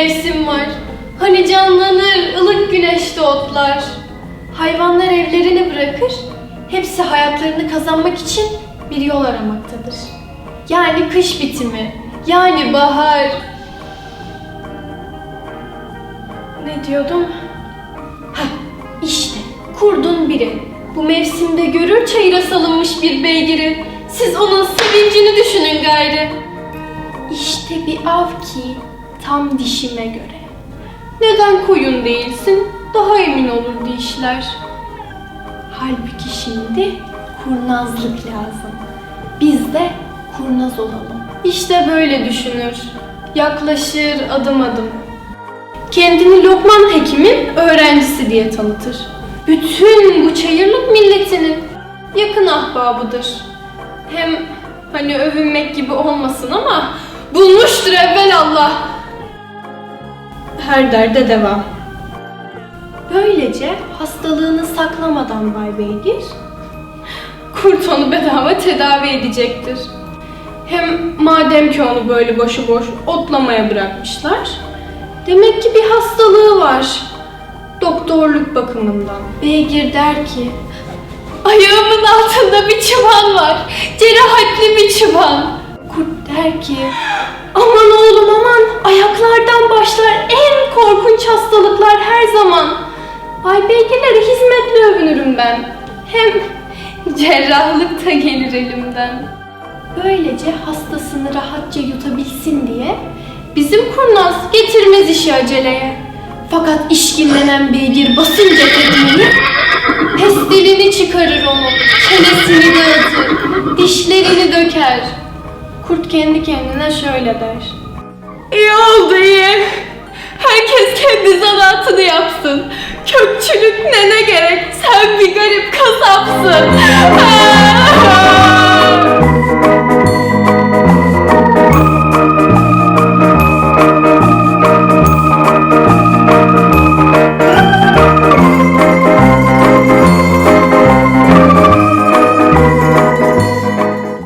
Mevsim var. Hani canlanır ılık güneşte otlar. Hayvanlar evlerini bırakır. Hepsi hayatlarını kazanmak için bir yol aramaktadır. Yani kış bitimi. Yani bahar. Ne diyordum? Ha, işte kurdun biri. Bu mevsimde görür çayıra salınmış bir beygiri. Siz onun sevincini düşünün gayrı. İşte bir av ki tam dişime göre. Neden koyun değilsin? Daha emin olurdu işler. Halbuki şimdi kurnazlık lazım. Biz de kurnaz olalım. İşte böyle düşünür. Yaklaşır adım adım. Kendini Lokman Hekim'in öğrencisi diye tanıtır. Bütün bu çayırlık milletinin yakın ahbabıdır. Hem hani övünmek gibi olmasın ama bulmuştur evvelallah. Her derde devam. Böylece hastalığını saklamadan Bay Beygir, kurt onu bedava tedavi edecektir. Hem madem ki onu böyle başıboş otlamaya bırakmışlar, demek ki bir hastalığı var. Doktorluk bakımından. Beygir der ki, ayağımın altında bir çıban var, cerahatli bir çıban. Kurt der ki, aman oğlum Bay beygirlere hizmetle övünürüm ben. Hem cerrahlık da gelir elimden. Böylece hastasını rahatça yutabilsin diye bizim kurnaz getirmez işi aceleye. Fakat işkillenen beygir basınca tetiğini pestilini çıkarır onun, çenesini dağıtır, dişlerini döker. Kurt kendi kendine şöyle der. İyi oldu iyi. Herkes kendi zanaatını yapsın. Kökçülük ne ne gerek? Sen bir garip kasapsın.